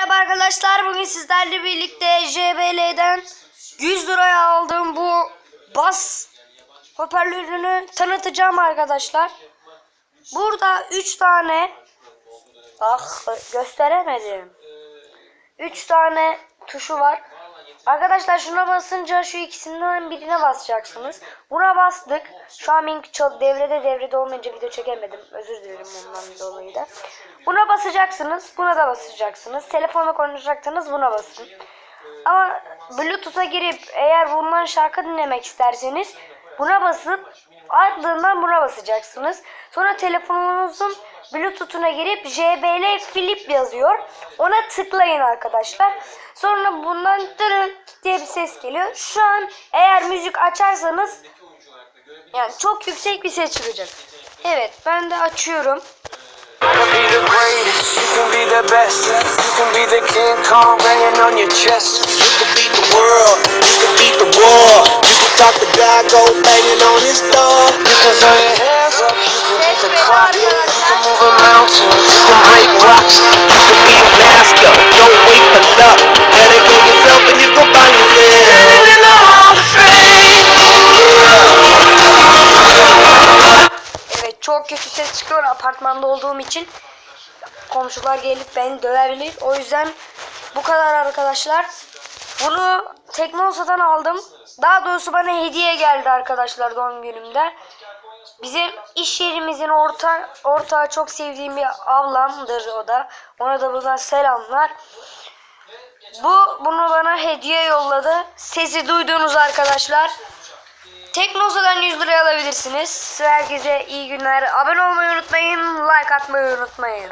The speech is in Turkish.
merhaba arkadaşlar. Bugün sizlerle birlikte JBL'den 100 liraya aldığım bu bas hoparlörünü tanıtacağım arkadaşlar. Burada 3 tane bak gösteremedim. 3 tane tuşu var. Arkadaşlar şuna basınca şu ikisinden birine basacaksınız. Buna bastık. Şu an benimki çok devrede devrede olmayınca video çekemedim. Özür dilerim ondan dolayı da. Buna basacaksınız. Buna da basacaksınız. Telefonla konuşacaksınız buna basın. Ama Bluetooth'a girip eğer bundan şarkı dinlemek isterseniz buna basıp ardından buna basacaksınız. Sonra telefonunuzun Bluetooth'una girip JBL Flip yazıyor. Ona tıklayın arkadaşlar. Sonra bundan diye bir ses geliyor. Şu an eğer müzik açarsanız yani çok yüksek bir ses çıkacak. Evet ben de açıyorum. You çok kötü ses çıkıyor apartmanda olduğum için. Komşular gelip beni dövebilir. O yüzden bu kadar arkadaşlar. Bunu Teknosa'dan aldım. Daha doğrusu bana hediye geldi arkadaşlar doğum günümde. Bizim iş yerimizin orta ortağı çok sevdiğim bir ablamdır o da. Ona da buradan selamlar. Bu bunu bana hediye yolladı. Sesi duydunuz arkadaşlar. Teknosa'dan 100 liraya alabilirsiniz. Herkese iyi günler. Abone olmayı unutmayın. Like atmayı unutmayın.